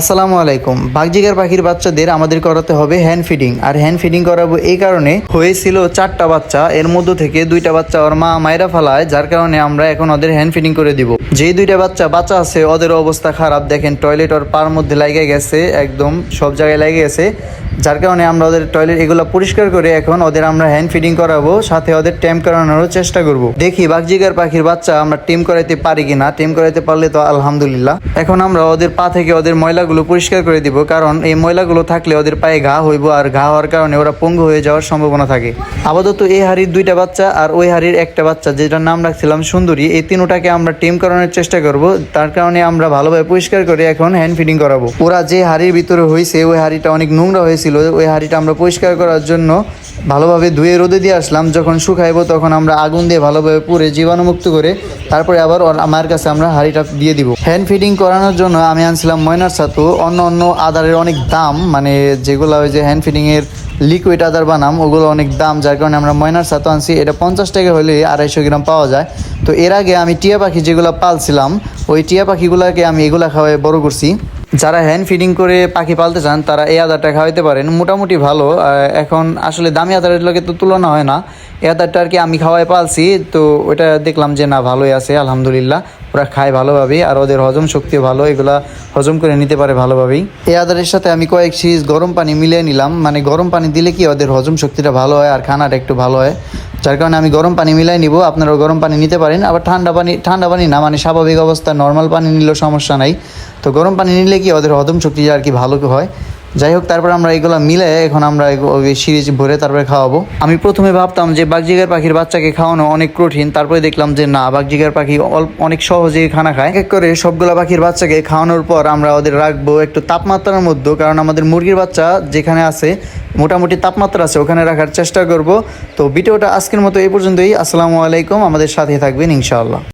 আসসালামু আলাইকুম। বাগজিগার পাখির বাচ্চাদের আমাদের করাতে হবে হ্যান্ড ফিডিং আর হ্যান্ড ফিডিং করাবো এই কারণে হয়েছিল চারটা বাচ্চা। এর মধ্যে থেকে দুইটা বাচ্চা ওর মা মায়েরা ফালায়, যার কারণে আমরা এখন ওদের হ্যান্ড ফিডিং করে দিব। যেই দুইটা বাচ্চা বাচ্চা আছে, ওদের অবস্থা খারাপ। দেখেন টয়লেট ওর পার মধ্যে লাগে গেছে, একদম সব জায়গায় লেগে গেছে। যার কারণে আমরা ওদের টয়লেট এগুলো পরিষ্কার করে এখন ওদের আমরা হ্যান্ড ফিডিং করাবো, সাথে ওদের টেম করানোরও চেষ্টা করব। দেখি বাগজিগার পাখির বাচ্চা আমরা টিম করাইতে পারি কিনা। টিম করাইতে পারলে তো আলহামদুলিল্লাহ। এখন আমরা ওদের পা থেকে ওদের ময়লাগুলো পরিষ্কার করে দিব, কারণ এই ময়লাগুলো থাকলে ওদের পায়ে ঘা হইব আর ঘা হওয়ার কারণে ওরা পঙ্গু হয়ে যাওয়ার সম্ভাবনা থাকে। আপাতত এই হাড়ির দুইটা বাচ্চা আর ওই হাড়ির একটা বাচ্চা, যেটার নাম রাখছিলাম সুন্দরী। এই তিনোটাকে আমরা টিম করানোর চেষ্টা করব, তার কারণে আমরা ভালোভাবে পরিষ্কার করে এখন হ্যান্ড ফিডিং করাবো। ওরা যে হাড়ির ভিতরে হয়েছে ওই হাড়িটা অনেক নোংরা হয়েছিল, ওই হাড়িটা আমরা পরিষ্কার করার জন্য ভালোভাবে ধুয়ে রোদে দিয়ে আসলাম। যখন শুকাইবো তখন আমরা আগুন দিয়ে ভালোভাবে পুড়ে জীবাণুমুক্ত করে তারপরে আবার আমার কাছে আমরা হাঁড়িটা দিয়ে দিব। হ্যান্ড ফিডিং করানোর জন্য আমি আনছিলাম ময়নার ছাতু অন্য অন্য আদারের অনেক দাম মানে যেগুলো ওই যে হ্যান্ড ফিডিংয়ের লিকুইড আদার বানাম, ওগুলো অনেক দাম, যার কারণে আমরা ময়নার সাথে আনছি। এটা পঞ্চাশ টাকা হলে আড়াইশো গ্রাম পাওয়া যায়। তো এর আগে আমি টিয়া পাখি যেগুলো পালছিলাম, ওই টিয়া পাখিগুলোকে আমি এগুলা খাওয়াই বড় করছি। যারা হ্যান্ড ফিডিং করে পাখি পালতে চান, তারা এই আদারটা খাওয়াইতে পারেন। মোটামুটি ভালো। এখন আসলে দামি আদারের লগে তো তুলনা হয় না। এই আদারটা আর কি আমি খাওয়াই পালছি, তো ওটা দেখলাম যে না, ভালোই আছে, আলহামদুলিল্লাহ। ওরা খায় ভালোভাবেই, আর ওদের হজম শক্তি ভালো, এগুলা হজম করে নিতে পারে ভালোভাবেই। এই আদারের সাথে আমি কয়েক সিজ গরম পানি মিলিয়ে নিলাম। মানে গরম পানি দিলে কি ওদের হজম শক্তিটা ভালো হয়, আর খানাটা একটু ভালো হয়? যার কারণে আমি গরম পানি মিলাই নিব, আপনারাও গরম পানি নিতে পারেন। আবার ঠান্ডা পানি ঠান্ডা পানি না মানে স্বাভাবিক অবস্থা, নর্মাল পানি নিলেও সমস্যা নাই। তো গরম পানি নিলে কি ওদের হদম শক্তি আর কি ভালো হয়? যাই হোক তারপর আমরা এগুলো মিলে এখন আমরা ওই সিরিজ ভরে তারপরে খাওয়াবো। আমি প্রথমে ভাবতাম যে বাগজিগার পাখির বাচ্চাকে খাওয়ানো অনেক কঠিন, তারপরে দেখলাম যে না, বাগজিগার পাখি অনেক সহজেই খানা খায়। এক এক করে সবগুলা পাখির বাচ্চাকে খাওয়ানোর পর আমরা ওদের রাখব একটু তাপমাত্রার মধ্যে, কারণ আমাদের মুরগির বাচ্চা যেখানে আছে, মোটামুটি তাপমাত্রা আছে, ওখানে রাখার চেষ্টা করব। তো ভিডিওটা আজকের মতো এই পর্যন্তই। আসসালামু আলাইকুম। আমাদের সাথে থাকবেন, ইনশাআল্লাহ।